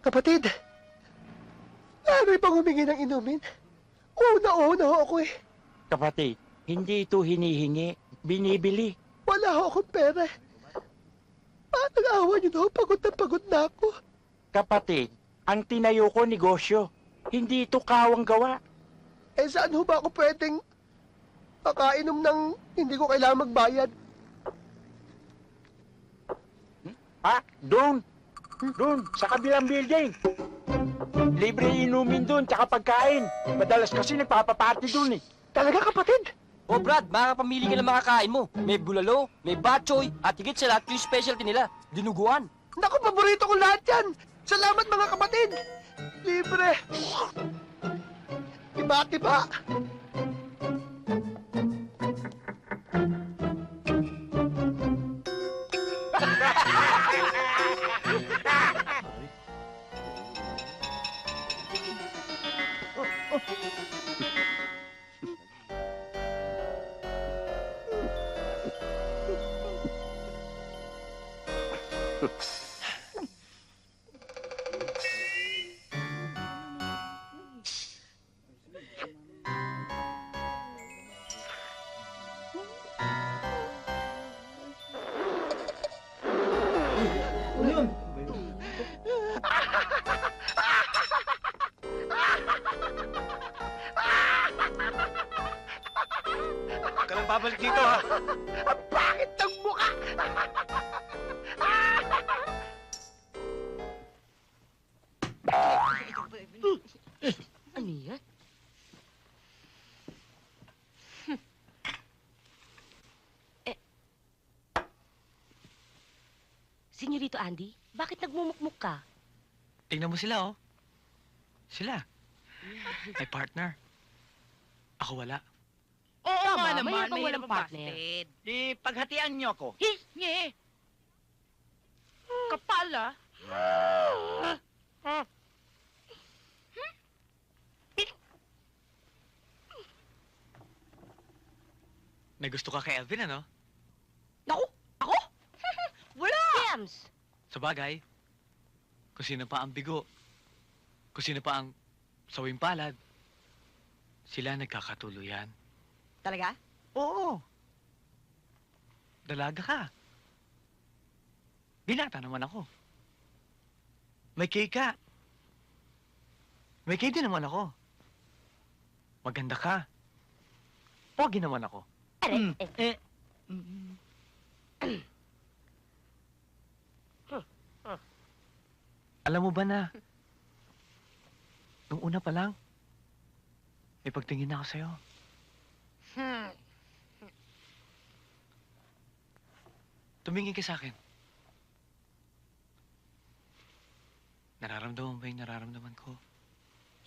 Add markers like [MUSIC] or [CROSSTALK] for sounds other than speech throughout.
Kapatid, maaari bang humingi ng inumin? Una-una ho ako eh. Kapatid, hindi ito hinihingi, binibili. Wala ho akong pera. Paano awa niyo na ho? Pagod na pagod na ako. Kapatid, ang tinayo ko negosyo. Hindi ito kawang gawa. Eh saan ho ba ako pwedeng makainom ng hindi ko kailangan magbayad? Ha? Doon. Doon, sa kabilang building. Libre inumin doon, tsaka pagkain. Madalas kasi nagpapaparty doon eh. Talaga kapatid? O Brad, makakapamili ka ng mga kain mo. May bulalo, may batchoy, at higit sa lahat yung specialty nila, dinuguan. Naku, paborito ko lahat yan! Salamat mga kapatid! Libre! Tiba-tiba! [LAUGHS] Huwag ka babalik dito, ha? Ano yan? eh, Senyorito Andy, bakit nagmumukmuk ka? Tingnan mo sila, oh. Sila. May partner. Ako wala. Oo Tama, nga naman, mayroon kang may walang walang partner. partner. Di, paghatian niyo ako. Nye. Kapal ah. May gusto ka kay Elvin, ano? Naku, ako? [LAUGHS] Wala. James! Sa bagay, kung sino pa ang bigo, kung sino pa ang sawing palad, sila nagkakatuluyan. Talaga? Oo. Dalaga ka. Binata naman ako. May cake ka. May cake din naman ako. Maganda ka. Pogi naman ako. Mm. eh, Alam mo ba na, nung una pa lang, may pagtingin na ako sa'yo. Hmm. Tumingin ka sa akin. Nararamdaman ba yung nararamdaman ko?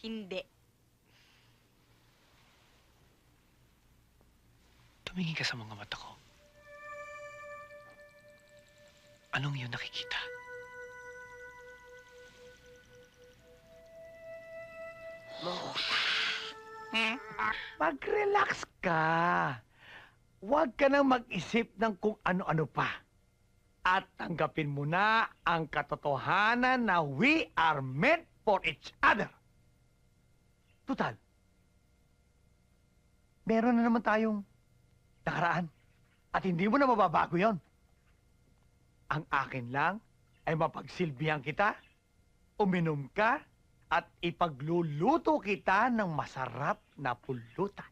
Hindi. Tumingin ka sa mga mata ko. Anong iyong nakikita? Mag-relax ka. Huwag ka nang mag-isip ng kung ano-ano pa. At tanggapin mo na ang katotohanan na we are meant for each other. Tutal, meron na naman tayong nakaraan. At hindi mo na mababago yon. Ang akin lang ay mapagsilbihan kita, uminom ka, at ipagluluto kita ng masarap na pulutan.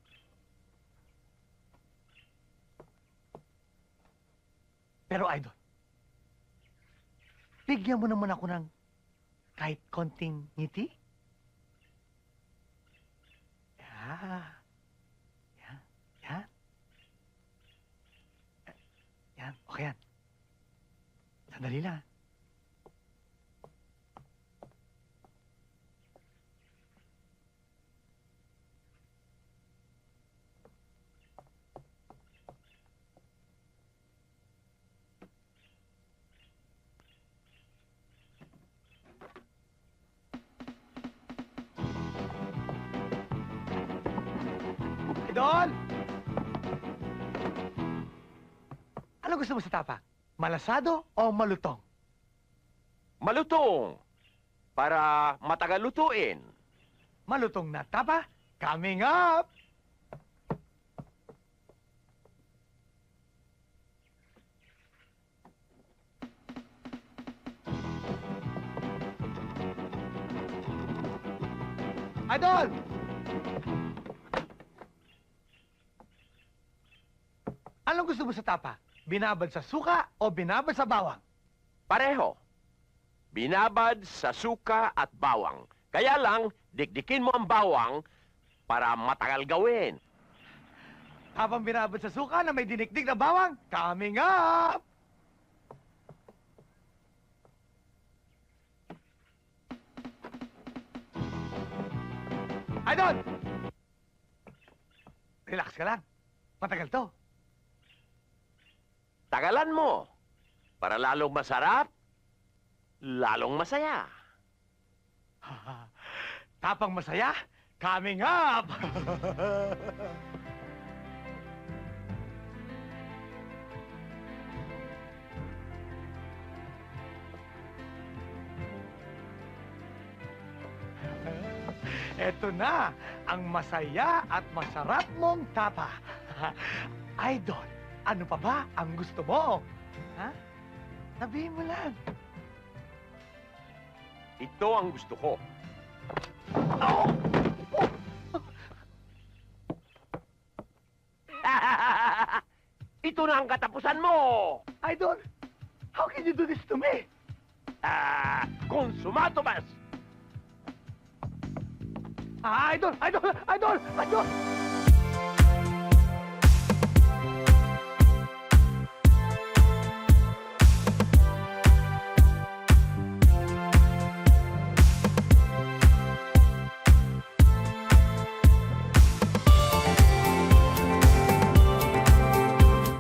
Pero idol, bigyan mo naman ako ng kahit konting ngiti. Yeah. yan. Sandali lang. Ah. Idol! Gusto mo sa tapa? Malasado o malutong? Malutong. Para matagal lutuin. Malutong na tapa, coming up! Idol! Anong gusto mo sa tapa? Binabad sa suka o binabad sa bawang? Pareho. Binabad sa suka at bawang. Kaya lang, dikdikin mo ang bawang para matagal gawin. Habang binabad sa suka na may dinikdik na bawang, coming up! Idol! Relax ka lang. Matagal to. Tagalan mo. Para lalong masarap, lalong masaya. [LAUGHS] Tapang masaya, coming up! [LAUGHS] Eto na, ang masaya at masarap mong tapa. [LAUGHS] Idol, ano pa ba ang gusto mo? Ha? Sabihin mo lang. Ito ang gusto ko. Oh! [LAUGHS] Ito na ang katapusan mo. Idol, how can you do this to me? Ah, konsumato mas. Ah, idol, idol, idol, idol!